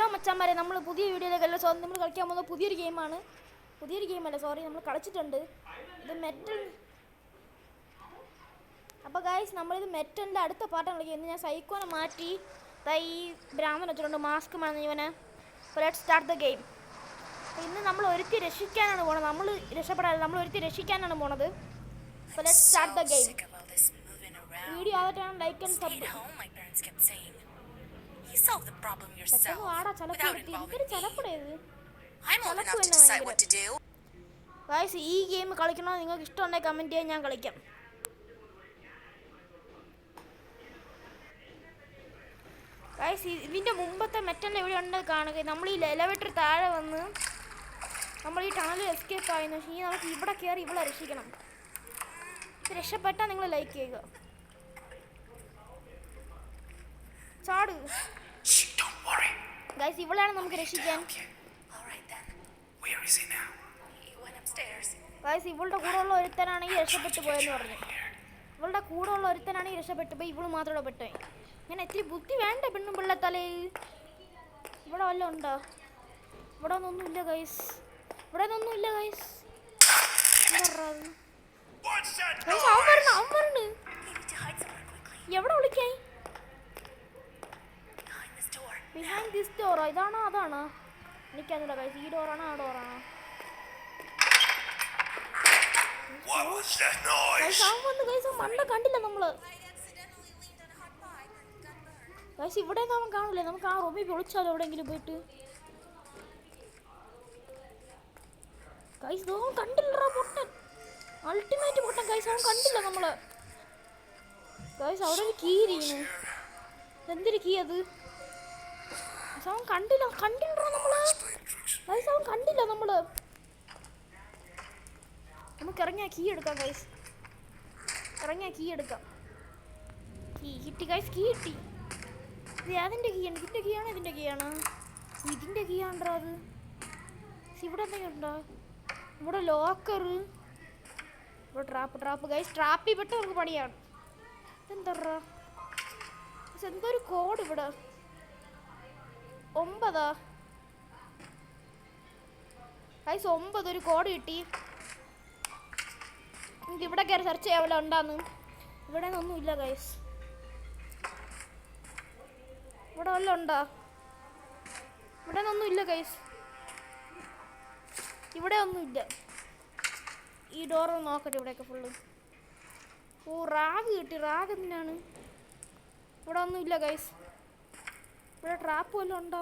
Hello മച്ചാന്മാരെ നമ്മൾ പുതിയ വീഡിയോയിലേക്ക് വീഡിയോയിലേക്കല്ല സോ നമ്മൾ കളിക്കാൻ പോകുന്ന പുതിയൊരു ഗെയിമാണ്. പുതിയൊരു ഗെയിമല്ല സോറി നമ്മൾ കളിച്ചിട്ടുണ്ട്. ഇത് മെറ്റൽ. അപ്പോൾ ഗായ്സ് നമ്മളിത് മെറ്റലിന്റെ അടുത്ത പാട്ടാണ് കളിക്കുന്നത്. ഇന്ന് ഞാൻ സൈക്കോനെ മാറ്റി തൈ ഈ ബ്രാഹ്മൺ വെച്ചിട്ടുണ്ട് മാസ്ക് മാറുന്ന ഇവനെ. അപ്പോൾ ലെറ്റ് സ്റ്റാർട്ട് ദ ഗെയിം ഇന്ന് നമ്മൾ ഒരുത്തി രക്ഷിക്കാനാണ് പോണത്. നമ്മൾ രക്ഷപ്പെടാതെ നമ്മൾ ഒരുത്തി രക്ഷിക്കാനാണ് പോണത്. അപ്പോൾ let start the game. Video ആദ്യമായിട്ടാണ് ലൈക്ക് ആൻഡ് സബ്സ്ക്രൈബ് സബ് You solve the problem yourself without involving me. I'm old enough to decide what to do. Guys ഈ ഗെയിം കളിക്കണോ? നിങ്ങൾക്ക് ഇഷ്ടമുണ്ടെങ്കിൽ കമന്റ് ചെയ്യാൻ ഞാൻ കളിക്കാം. ഗായ്സ് ഇതിന്റെ മുമ്പത്തെ മെറ്റൽ എവിടെ ഉണ്ട് കാണുക. നമ്മൾ ഈ എലവേറ്റർ താഴെ വന്ന് നമ്മൾ ഈ ടണൽ എസ്കേപ്പ് ആയെന്ന് പക്ഷേ ഇനി നമുക്ക് ഇവിടെ കയറി ഇവിടെ രക്ഷിക്കണം. രക്ഷപ്പെട്ടാൽ നിങ്ങൾ ലൈക്ക് ചെയ്യുക. ചാട്. Now? ഇവളാണ് നമുക്ക് രക്ഷിക്കാൻ. ഗൈസ് ഇവളുടെ കൂടെ ഉള്ള ഈ രക്ഷപ്പെട്ടു പോയെന്ന് പറഞ്ഞു. ഇവളുടെ കൂടെ ഉള്ള ഒരുത്തനാണെങ്കിൽ രക്ഷപ്പെട്ടു പോയി. ഇവൾ മാത്രമേ പെട്ടുപോയി. ഞാൻ ഇത്തിരി ബുദ്ധി വേണ്ട പെണ്ണും പിള്ള തലയിൽ ഇവിടെ വല്ലതും ഉണ്ടോ? ഇവിടെ ഒന്നൊന്നുമില്ല ഗൈസ് ഇവിടെ ഒന്നുമില്ല ഗൈസ് ഗൈസ് അവൻ അവൻ. എവിടെ വിളിക്കായി ബിഹൈൻഡ് ദിസ് ഡോറോ ഇതാണോ അതാണോ? എനിക്കറിയില്ല ഗൈസ് ഈ ഡോറാണോ ആ ഡോറാണോ മണ്ട കണ്ടില്ല നമ്മൾ. ഗൈസ് ഇവിടെ അവൻ കാണില്ലേ. നമുക്ക് ആ റൂമിൽ വിളിച്ചാലോ എവിടെയെങ്കിലും പോയിട്ട്. കൈസ് അവൻ കണ്ടില്ലടാ പൊട്ടൻ. അൾട്ടിമേറ്റ് പൊട്ടൻ. കൈസ് അവൻ കണ്ടില്ല നമ്മൾ. കൈസ് അവിടെ ഒരു കീ ഇരിക്കുന്നു. എന്തൊരു കീ അത്? അവൻ കണ്ടില്ല കണ്ടില്ലടാ നമ്മൾ. ഗൈസ് അവൻ കണ്ടില്ല നമ്മൾ. നമുക്ക് ഇറങ്ങിയ കീ എടുക്കാം ഗൈസ് ഇറങ്ങിയ കീ എടുക്കാം. കീ കിട്ടി ഗൈസ് കീ കിട്ടി. ഇത് അതിന്റെ കീ ആണ്? ഇതിന്റെ കീ ആണോ ഇതിന്റെ കീ ആണ്? ഇതിന്റെ കീ ആണോ അത്? ഇവിടെ എന്തെങ്കിലും ഉണ്ടോ? ഇവിടെ ലോക്കർ ഇവിടെ ട്രാപ്പ് ട്രാപ്പ് ഗൈസ് ട്രാപ്പിൽ പെട്ട് നമുക്ക് പണിയാണ്. ഇതെന്താ എന്തോ ഒരു കോഡ് ഇവിടെ. ഒമ്പതാ? ഗൈസ് ഒമ്പത് ഒരു കോഡ് കിട്ടി. എനിക്ക് ഇവിടെ കയറി സെർച്ച് ചെയ്യാവല്ലോ ഉണ്ടാന്ന്? ഇവിടെ ഒന്നും ഇല്ല ഗൈസ് ഇവിടെ വല്ല ഉണ്ടോ? ഇവിടെ ഒന്നും ഇല്ല ഗൈസ് ഇവിടെ ഒന്നും ഇല്ല. ഈ ഡോർ നോക്കട്ടെ ഇവിടെയൊക്കെ ഫുള്ള് ഓ റാഗ് കിട്ടി. റാഗ് എന്തിനാണ്? ഇവിടെ ഒന്നും ഇല്ല ഗൈസ് ഇവിടെ ട്രാപ്പ് വല്ലതും ഉണ്ടോ?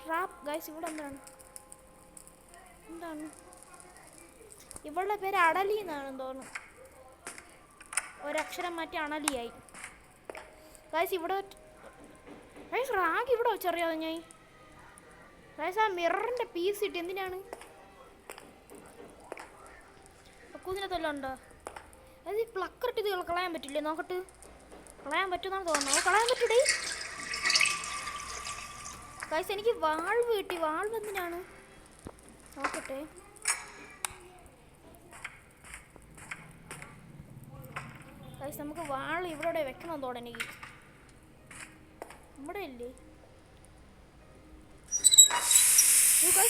ട്രാപ്പ് ഗൈസ് ഇവിടെ എന്താണ്? എന്താണ്? ഇവളുടെ പേര് അടലി എന്നാണ് തോന്നുന്നു. ഒരക്ഷരം മാറ്റി അണലിയായി. ഗൈസ് ഇവിടെ ഗൈസ് റാഗ് ഇവിടെ വെച്ചറിയാതെ ഞാൻ? ഗൈസ് ആ മിററിന്റെ പീസ് ഇട്ട് എന്തിനാണ്? കൂതിനകത്തെല്ലാം ഉണ്ടോ? അതായത് ഈ പ്ലക്കറിട്ട് ഇത് കളയാൻ പറ്റില്ലേ? നോക്കട്ട്. കളയാൻ പറ്റുമെന്നാണ് തോന്നുന്നത് കളയാൻ പറ്റൂടേ? ഗൈസ് എനിക്ക് വാൾ വീട്ടി വാൾ എന്തിനാണ്? നോക്കട്ടെ. ഗൈസ് നമുക്ക് വാൾ ഇവിടെ വെക്കണം തോടെ എനിക്ക്. ഇവിടെ ഇല്ലേ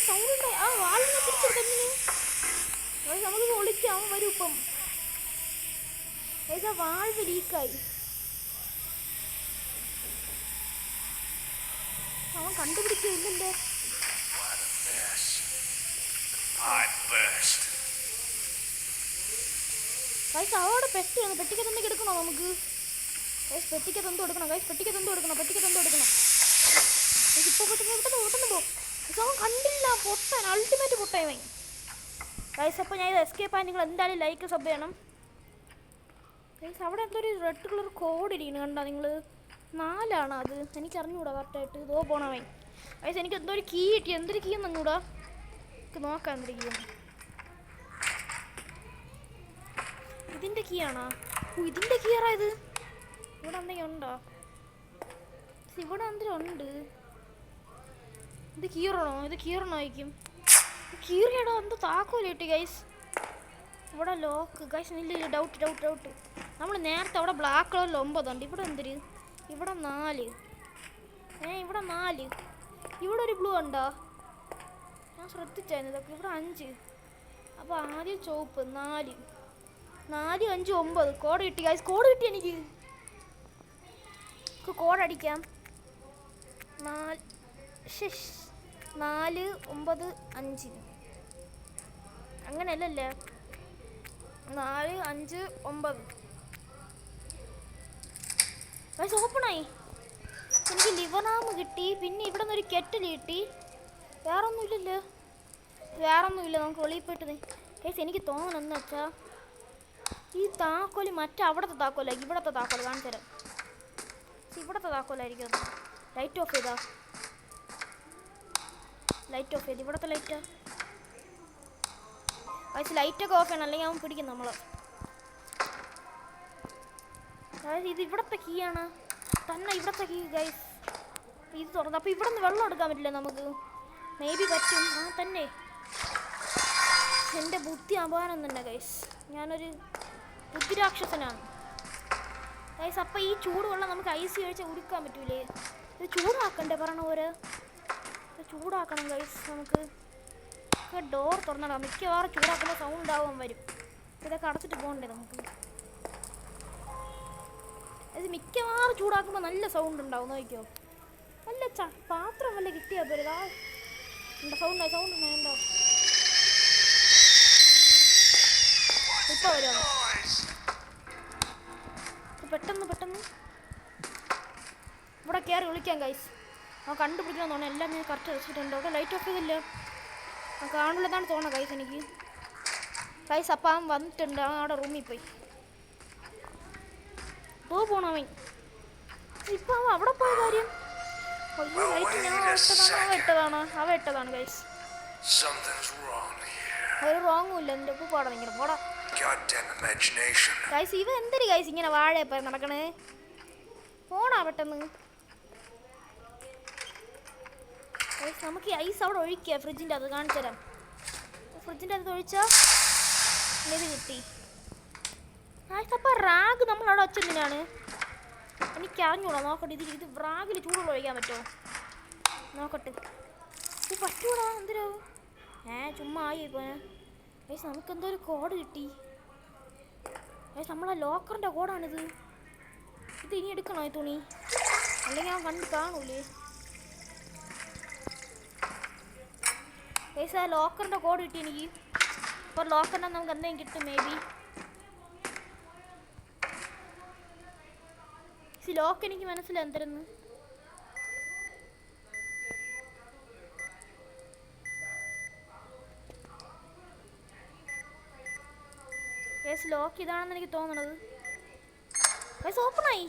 സൗണ്ട് നമുക്ക് പൊളിക്കാം. വരും ഇപ്പം. ആ വാൾവ് I burst. ഗൈസ് അവിടെ പെട്ടിയാണ്. പെട്ടിക്ക് തന്നെ എടുക്കണോ നമുക്ക്? ഗൈസ് പെട്ടിക്ക് തന്തു കൊടുക്കണം? ഗൈസ് പെട്ടിക്ക് തന്തു കൊടുക്കണം? പെട്ടിക്ക് തന്തു കൊടുക്കണം? ഇപ്പൊ പെട്ടെന്ന് പെട്ടെന്ന് പെട്ടെന്ന് പോകും അവൻ കണ്ടില്ല. പൊട്ടാൻ. അൾട്ടിമേറ്റ് പൊട്ടായി ഗൈസ് അപ്പോൾ ഞാൻ ഇത് എസ്കേപ്പ് ആയി. നിങ്ങൾ എന്തായാലും ലൈക്ക് സബ് ചെയ്യണം. ഗൈസ് അവിടെ എന്തോ ഒരു റെഡ് കളർ കോഡ് ഇരിക്കുന്നു കണ്ടോ നിങ്ങൾ? നാലാണ് അത്? എനിക്ക് അറിഞ്ഞൂടാ കറക്റ്റായിട്ട് ഇതോ പോണവൻ. അതായത് എനിക്ക് എന്തോ ഒരു കീ കിട്ടി. എന്തൊരു കീ എന്നൂടാ നമുക്ക് നോക്കാം എന്തൊരു കീ ഇതിന്റെ കീ ആണോ? ഓ ഇതിന്റെ കീ ആറാ ഇത്? ഇവിടെ എന്തെങ്കിലും ഉണ്ടോ? ഇവിടെ എന്തെങ്കിലും ഉണ്ട്. ഇത് കീറണോ? ഇത് കീറണോ ആയിരിക്കും കീറിയടോ എന്തോ താക്കോല കിട്ടി ഗൈസ് ഇവിടെ ലോക്ക് ഗൈസ് ഇല്ല ഡൗട്ട് ഡൗട്ട് ഡൗട്ട് നമ്മൾ നേരത്തെ അവിടെ ബ്ലാക്ക് കളറിൽ ഒമ്പതുണ്ട്. ഇവിടെ എന്തിര്? ഇവിടെ നാല്. ഏ ഇവിടെ നാല്. ഇവിടെ ഒരു ബ്ലൂ ഉണ്ടോ? ഞാൻ ശ്രദ്ധിച്ചായിരുന്നു ഇതൊക്കെ. ഇവിടെ അഞ്ച്. അപ്പോൾ ആദ്യം ചുവപ്പ് നാല്. നാല് അഞ്ച് ഒമ്പത്. കോഡ് കിട്ടി ഗൈസ് കോഡ് കിട്ടി എനിക്ക്. കോഡ് അടിക്കാം. നാല് ഷിഷ് നാല് ഒമ്പത് അഞ്ച്. അങ്ങനെയല്ലല്ലേ? നാല് അഞ്ച് ഒമ്പത്. ഗൈസ് ഓപ്പണായി എനിക്ക് ലിവറാമ് കിട്ടി. പിന്നെ ഇവിടെ നിന്ന് ഒരു കെറ്റൽ കിട്ടി. വേറെ ഒന്നുമില്ലല്ലോ വേറെ ഒന്നുമില്ല നമുക്ക് വെളിയിൽ പോയിട്ട് കേസ് എനിക്ക് തോന്നണമെന്ന് വെച്ചാൽ ഈ താക്കോൽ മറ്റേ അവിടുത്തെ താക്കോല ഇവിടുത്തെ താക്കോൽ കാണിച്ചു തരാം. ഇവിടുത്തെ താക്കോലായിരിക്കും ലൈറ്റ് ഓഫ് ചെയ്താ. ലൈറ്റ് ഓഫ് ചെയ്ത്. ഇവിടുത്തെ ലൈറ്റാ വയസ്സ് ലൈറ്റൊക്കെ ഓഫ് ചെയ്യണം. അല്ലെങ്കിൽ അവൻ പിടിക്കും നമ്മളെ. അതായത് ഇത് ഇവിടത്തെ കീ ആണ്. തന്നെ ഇവിടത്തെ കീ ഗൈസ് ഇത് തുറന്നു. അപ്പോൾ ഇവിടെ നിന്ന് വെള്ളം എടുക്കാൻ പറ്റില്ല നമുക്ക്? മേ ബി പറ്റും. ആ തന്നെ. എന്റെ ബുദ്ധി അപമാനം തന്നെ ഗൈസ് ഞാനൊരു ബുദ്ധിരാക്ഷസനാണ്. ഗൈസ് അപ്പോൾ ഈ ചൂടുവെള്ളം നമുക്ക് ഐസ് കഴിച്ച് കുടിക്കാൻ പറ്റൂലേ? ഇത് ചൂടാക്കണ്ടേ പറഞ്ഞ പോലെ? ചൂടാക്കണം ഗൈസ് നമുക്ക് ഡോർ തുറന്നിടാം. മിക്കവാറും ചൂടാക്കുന്ന സൗണ്ട് ആവാൻ വരും. ഇതൊക്കെ അടച്ചിട്ട് പോകണ്ടേ നമുക്ക്? ഇത് മിക്കവാറും ചൂടാക്കുമ്പോൾ നല്ല സൗണ്ട് ഉണ്ടാവും. നോക്കിയോ? നല്ല ച പാത്രം വല്ല കിട്ടിയാൽ പോരുതാ ഇതാ എന്താ സൗണ്ട് സൗണ്ട് ഉണ്ടോ? ഇപ്പോൾ പെട്ടെന്ന് പെട്ടെന്ന്. ഇവിടെ കയറി വിളിക്കാം ഗൈസ് ആ കണ്ടുപിടിക്കണം തോന്നുന്നു. എല്ലാം ഞാൻ കറക്റ്റ് വെച്ചിട്ടുണ്ട്. അവിടെ ലൈറ്റ് ഓഫ് ചെയ്തില്ല. ആ കാണുള്ളതാണ് തോന്നുന്നത് ഗൈസ് എനിക്ക്. ഗൈസ് അപ്പം വന്നിട്ടുണ്ട്. അവിടെ റൂമിൽ പോയി. പോ പോണവൻ? ഇപ്പൊ അവൻ അവിടെ പോയ കാര്യം? അയ്യോ ലൈറ്റ് ഞാൻ ഇട്ടതാണോ ഇട്ടതാണോ അവ ഇട്ടതാണ് ഗൈസ്. ഒരു റോങ്ങും ഇല്ല. എന്റെ ഉപ്പ് പാടാ ഗൈസ് ഇവ എന്തൊരു ഗൈസ് ഇങ്ങനെ വാഴയപ്പ നടക്കണേ? പോണാ പെട്ടെന്ന്? ഗൈസ് നമുക്ക് ഈ ഐസ് അവിടെ ഒഴിക്കുക ഫ്രിഡ്ജിന്റെ അത് കാണിച്ചു തരാം ഫ്രിഡ്ജിന്റെ അത് ഒഴിച്ചാൽ ഇത് കിട്ടി. അപ്പം റാഗ് നമ്മൾ അവിടെ വെച്ചെന്തിനാണ്? എനിക്ക് അറിഞ്ഞൂടാ നോക്കട്ടെ ഇത് ഇത് റാഗിൽ ചൂടുള്ള ഒഴിക്കാൻ പറ്റുമോ? നോക്കട്ടെ. ഇത് പറ്റൂടാ എന്തിനാ? ഏ ചുമ്മാ ആയി പോയാ ഏസ് നമുക്ക് എന്തോ ഒരു കോഡ് കിട്ടി. ഏസ് നമ്മളെ ലോക്കറിന്റെ കോഡാണിത്. ഇത് ഇനി എടുക്കണോ ഈ തുണി? അല്ലെങ്കിൽ അവൻ കണ്ട് കാണൂലേ? ഏസ് ആ ലോക്കറിന്റെ കോഡ് കിട്ടി എനിക്ക്. ഇപ്പോൾ ലോക്കറിന്റെ നമുക്ക് എന്തെങ്കിലും കിട്ടും മേ ബി ലോക്ക് എനിക്ക് മനസ്സിൽ എന്തിരുന്ന്? കേസ് ലോക്ക് ഇതാണെന്ന് എനിക്ക് തോന്നണത്. കേസ് ഓപ്പണായി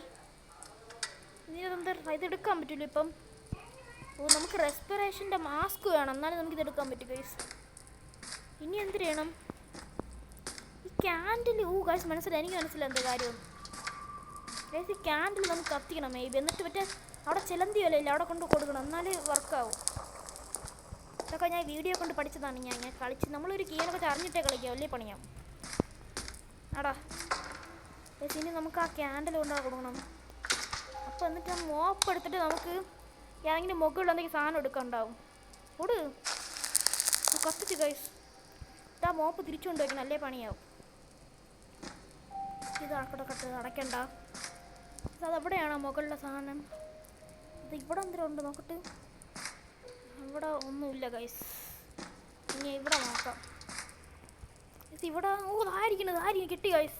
ഇനി എടുക്കാൻ പറ്റില്ല ഇപ്പം? ഓ നമുക്ക് റെസ്പിറേഷന്റെ മാസ്ക് വേണം. എന്നാലും നമുക്ക് ഇത് എടുക്കാൻ പറ്റും ഗൈസ് ഇനി എന്ത് ചെയ്യണം? ഈ ക്യാൻഡിൽ ഓ ഗൈസ് മനസ്സിലായി. എനിക്ക് മനസ്സിലായി എന്താ കാര്യം. ഗൈസ് ക്യാൻഡിൽ നമുക്ക് കത്തിക്കണം മേ ബി എന്നിട്ട് മറ്റേ അവിടെ ചിലന്തി വിലയില്ല അവിടെ കൊണ്ട് കൊടുക്കണം. എന്നാലേ വർക്കാവും ഇതൊക്കെ ഞാൻ വീഡിയോ കൊണ്ട് പഠിച്ചതാണ് ഞാൻ. ഞാൻ കളിച്ച് നമ്മളൊരു കീനൊക്കെ അറിഞ്ഞിട്ടേ കളിക്കാം. വലിയ പണിയാവും ആടാ. ചേച്ചി ഇനി നമുക്ക് ആ ക്യാൻഡിൽ കൊണ്ടാണ് കൊടുക്കണം. അപ്പോൾ എന്നിട്ട് ആ മോപ്പ് എടുത്തിട്ട് നമുക്ക് ഏതെങ്കിലും മുകളിൽ എന്തെങ്കിലും സാധനം എടുക്കണ്ടാവും ഓട്. കത്തിച്ച് കൈസ് ഇതാ മോപ്പ് തിരിച്ചുകൊണ്ട് വയ്ക്കണം അല്ലേ പണിയാവും. ഇത് കട്ട്. അടയ്ക്കണ്ട. അതെവിടെയാണോ മുകളിലെ സാധനം? അത് ഇവിടെ എന്തെങ്കിലും ഉണ്ട് നോക്കട്ടെ. ഇവിടെ ഒന്നുമില്ല ഗൈസ് ഇനി ഇവിടെ നോക്കാം. ഇത് ഇവിടെ ഓ ഇതായിരിക്കണത് ആയിരിക്കും കിട്ടി ഗൈസ്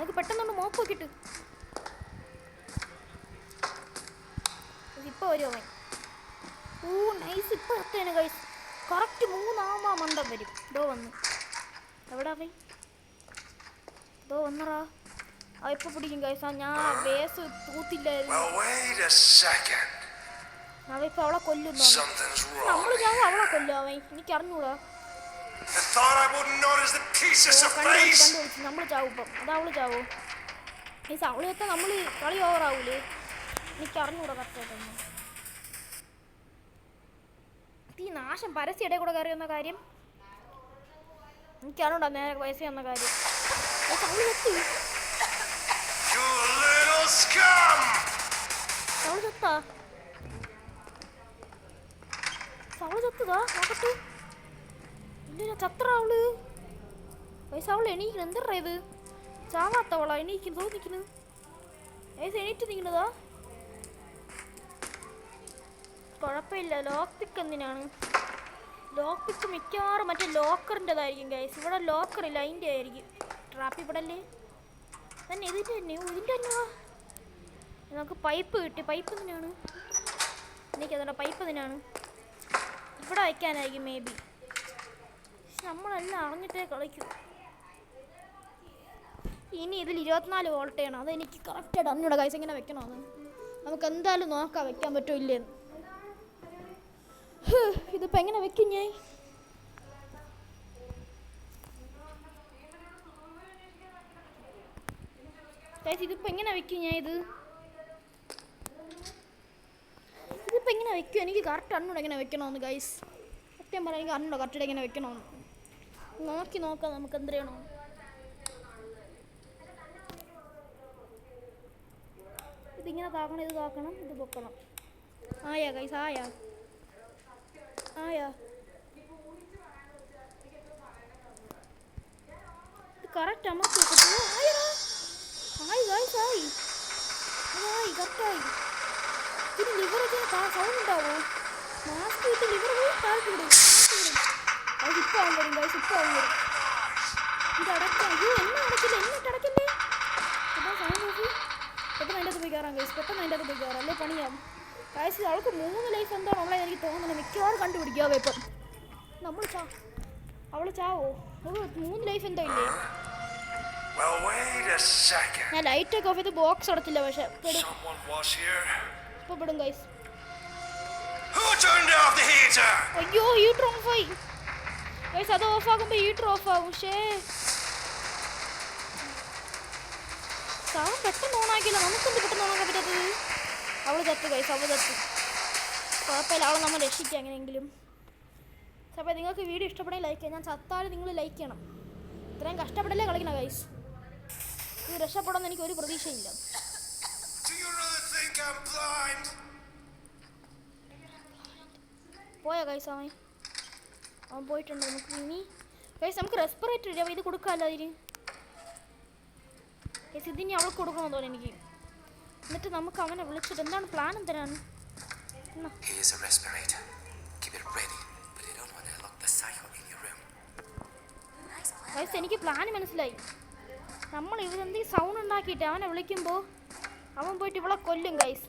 അത് പെട്ടെന്നൊന്ന് മോപ്പ് കിട്ടും ഇപ്പൊ വരുമോ ഓ നൈസ് ഇപ്പൊ എത്തേനെ ഗൈസ് കറക്റ്റ് മൂന്നാമാ മണ്ടം വരും. ഇതോ വന്ന്. എവിടാ പോയി ഇതോ വന്നറാ ആ ഇപ്പൊ പിടിക്കും കൈസ ഞാൻ വേസ് തൂത്തില്ലായിരുന്നു. Well, wait a second. അവ ഇപ്പൊ അവളെ കൊല്ലുന്നു നമ്മൾ. ഞാൻ അവളെ കൊല്ലും അവൻ. എനിക്ക് അറിഞ്ഞൂടാ. നമ്മൾ ചാവും ഇപ്പം. അത് അവൾ ചാവോ. ഈ അവളിയൊക്കെ നമ്മൾ കളി ഓവറാവൂലേ എനിക്ക് അറിഞ്ഞൂടാ കറക്റ്റായിട്ടൊന്നും നാശം പരസ്യ ഇടയിൽ കൂടെ കയറി വന്ന കാര്യം? എനിക്കാണോടാ നേരെ പൈസ വന്ന കാര്യം! അവൾ ചത്താ? അവൾ ചത്തതാ? നോക്കട്ടെ. ഇല്ല ചത്ര അവൾ? പൈസ അവൾ എണീക്കണം. എന്തറാ ഇത്? ചാവാത്തവളാ എണീക്കുന്നു തോന്നിക്കുന്നു പൈസ എണീറ്റ് നിൽക്കുന്നതാ? കുഴപ്പമില്ല. ലോക്ക് പിക്ക് എന്തിനാണ്? ലോക്ക് പിക്ക് മിക്കവാറും മറ്റേ ലോക്കറിന്റെതായിരിക്കും ഗൈസ് ഇവിടെ ലോക്കർ ഇല്ല അതിന്റെ ആയിരിക്കും. ട്രാപ്പ് ഇവിടെ അല്ലേ തന്നെ ഇതിന്റെ തന്നെ ഇതിന്റെ തന്നെയാ നമുക്ക് പൈപ്പ് കിട്ടി. പൈപ്പ് എന്തിനാണ്? എനിക്കതുകൊണ്ട് പൈപ്പ് എന്തിനാണ്? ഇവിടെ വയ്ക്കാനായിരിക്കും മേ ബി നമ്മളെല്ലാം അറിഞ്ഞിട്ടേ കളിക്കും. ഇനി ഇതിൽ ഇരുപത്തിനാല് വോൾട്ടേണ്. അത് എനിക്ക് കറക്റ്റായിട്ട് അറിഞ്ഞൂടെ കൈസ് എങ്ങനെ വെക്കണമെന്ന് നമുക്ക് എന്തായാലും നോക്കാം വെക്കാൻ പറ്റുമോ ഇല്ലേന്ന് ഹ്, ഇതിപ്പോ എങ്ങനെ വെക്കും ഞാൻ? ഗൈസ് ഇതിപ്പോ എങ്ങനെ വെക്കും ഞാൻ ഇത്? ഇതിപ്പോ എങ്ങനെ വെക്കും? എനിക്ക് കറക്റ്റ് അറിഞ്ഞൂടെ എങ്ങനെ വെക്കണമെന്ന് ഗൈസ് സത്യം പറയാം എനിക്ക് അറിഞ്ഞൂടെ കറക്റ്റ് എങ്ങനെ വെക്കണമെന്ന്. നോക്കി നോക്കാം നമുക്ക് എന്ത് ചെയ്യണം. ഇതിങ്ങനെ താക്കണം ഇത് താക്കണം ഇത് പൊക്കണം. ആയാ ഗൈസ് ആയാ. ആയാ? ഇത് കറക്റ്റ് അമർത്തി വെക്കത്തുള്ളൂ ആയടാ. ആയി ഗൈസ് ആയി. ആയി കറക്റ്റായി പിന്നെ ലിവറൊക്കെ സൗണ്ട് ഉണ്ടാവോ? മാസ്ക് ഇട്ട് ലിവർ പോയി താഴ്ത്തി വിടും അത് ഇപ്പം ആവും വരും ഗൈസ് ഇപ്പം ആവും വരും. ഇത് അടക്കാം അയ്യോ എന്നെ അടക്കില്ല എന്നിട്ട് അടക്കല്ലേ അപ്പോൾ സൗണ്ട് നോക്കി പെട്ടെന്ന് അതിന്റെ അകത്ത് പോയി കയറാം ഗൈസ് പെട്ടെന്ന് അതിന്റെ അകത്ത് പോയി കയറാം. അല്ലേ പണിയാവും ഗൈസ് അവൾക്ക് മൂന്ന് ലൈഫ് എന്താണ് ഉള്ളത് എനിക്ക് തോന്നുന്നത്? മിക്കവാറും കണ്ടുപിടിക്കാവ ഇപ്പം. നമ്മൾ ചാ അവൾ ചാവോ? മൂന്ന് ലൈഫ് എന്താ ഇല്ലേ. ഞാൻ ലൈറ്റ് ഒക്കെ ഓഫ് ചെയ്ത് ബോക്സ് അടച്ചില്ല പക്ഷെ ഇപ്പൊ പെടും ഗൈസ്? അയ്യോ ഹീറ്റർ ഓഫ് ആയി. ഗൈസ് അത് ഓഫ് ആകുമ്പോ ഹീറ്റർ ഓഫ് ആകും പക്ഷേ സാധനം പെട്ടെന്ന് ഓൺ ആക്കിയില്ല നമുക്കെന്ത് പെട്ടെന്ന് ഓൺ ആക്കാൻ പറ്റാത്തത്? അവൾ തത്തു കൈസ് അവൾ തത്തു കുഴപ്പമില്ല അവളെ നമ്മൾ രക്ഷിക്കുക എങ്ങനെയെങ്കിലും. അപ്പോൾ നിങ്ങൾക്ക് വീഡിയോ ഇഷ്ടപ്പെടാൻ ലൈക്ക് ചെയ്യാം. ഞാൻ ചത്താലും നിങ്ങൾ ലൈക്ക് ചെയ്യണം. ഇത്രയും കഷ്ടപ്പെടല്ലേ കളിക്കണം കൈസ് ഇത് രക്ഷപ്പെടുമെന്ന് എനിക്ക് ഒരു പ്രതീക്ഷയില്ല? പോയോ ഗൈസ് അവൻ? അവൻ പോയിട്ടുണ്ട് നമുക്ക് ഇനി. കൈസ് നമുക്ക് റെസ്പിറേറ്റർ ഇല്ല? ഇത് കൊടുക്കാമല്ലോ അതിന്. ഗൈസ് ഇതിനി അവൾക്ക് കൊടുക്കണമെന്ന് തോന്നുന്നു എനിക്ക്. എന്നിട്ട് നമുക്ക് അവനെ വിളിച്ചിട്ട് എന്താണ് പ്ലാൻ എന്തിനാണ്? എനിക്ക് പ്ലാൻ മനസ്സിലായി. നമ്മൾ ഇവരെന്തെങ്കിലും സൗണ്ട് ഉണ്ടാക്കിയിട്ട് അവനെ വിളിക്കുമ്പോൾ അവൻ പോയിട്ട് ഇവിടെ കൊല്ലും ഗൈസ്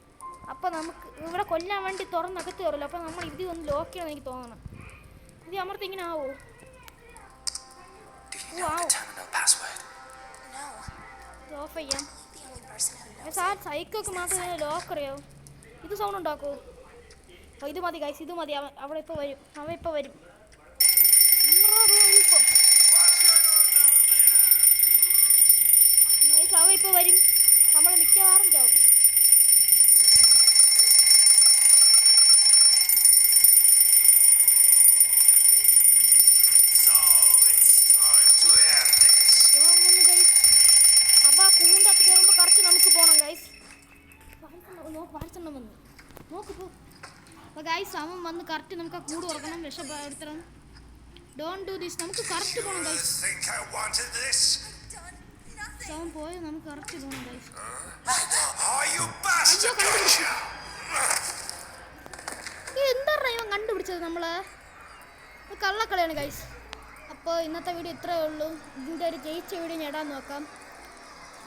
അപ്പോൾ നമുക്ക് ഇവിടെ കൊല്ലാൻ വേണ്ടി തുറന്നകത്ത് കയറില്ല അപ്പോൾ നമ്മൾ ഇത് ഒന്ന് ലോക്ക് ചെയ്യണം എനിക്ക് തോന്നണം. ഇത് അമർത്തി ഇങ്ങനെ ആവോ? ഓഫ് ചെയ്യാം the സൈക്കൊക്കെ മാത്രമേ ലോക്ക് അറിയാവൂ. ഇത് സൗണ്ട് ഉണ്ടാക്കൂ അപ്പോൾ ഇത് മതി ഗൈസ് ഇത് മതി. അവൻ അവിടെ ഇപ്പോൾ വരും. അവൻ ഇപ്പോൾ വരും അമ്മറാ, അത് വരും ഇപ്പൊ. ഗൈസ് അവൻ ഇപ്പോൾ വരും നമ്മൾ മിക്കവാറും ചാവും So it's time to end this. അവൻ വന്നു ഗൈസ് അപ്പോൾ ആ കൂണ്ടത്ത് കയറുമ്പോൾ കറക്റ്റ് നമുക്ക് പോകണം ഗൈസ് നോക്ക് വാട്സെണ്ണം വന്നു നോക്കിപ്പോ അപ്പോൾ ഗൈസ് അവൻ വന്ന് കറക്റ്റ് നമുക്ക് ആ കൂട് തുറക്കണം രക്ഷപ്പെടുത്തണം ഡോൺ ഡു ദിസ് നമുക്ക് കറക്റ്റ് പോകണം ഗൈസ്. അവൻ പോയോ നമുക്ക് കറക്റ്റ് പോകണം ഗൈസ് അയ്യോ! കണ്ടുപിടിച്ചു. എന്താ ഇവൻ കണ്ടുപിടിച്ചത് നമ്മൾ? കള്ളക്കളിയാണ് ഗൈസ് അപ്പോൾ ഇന്നത്തെ വീഡിയോ ഇത്രയേ ഉള്ളൂ. ഇതിന്റെ ഒരു ജയിച്ച വീഡിയോ ഞാൻ ഇടാൻ നോക്കാം.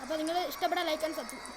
അപ്പോൾ നിങ്ങൾ ഇഷ്ടപ്പെടാൻ ലൈക്ക് ആൻഡ് സബ്സ്ക്രൈബ്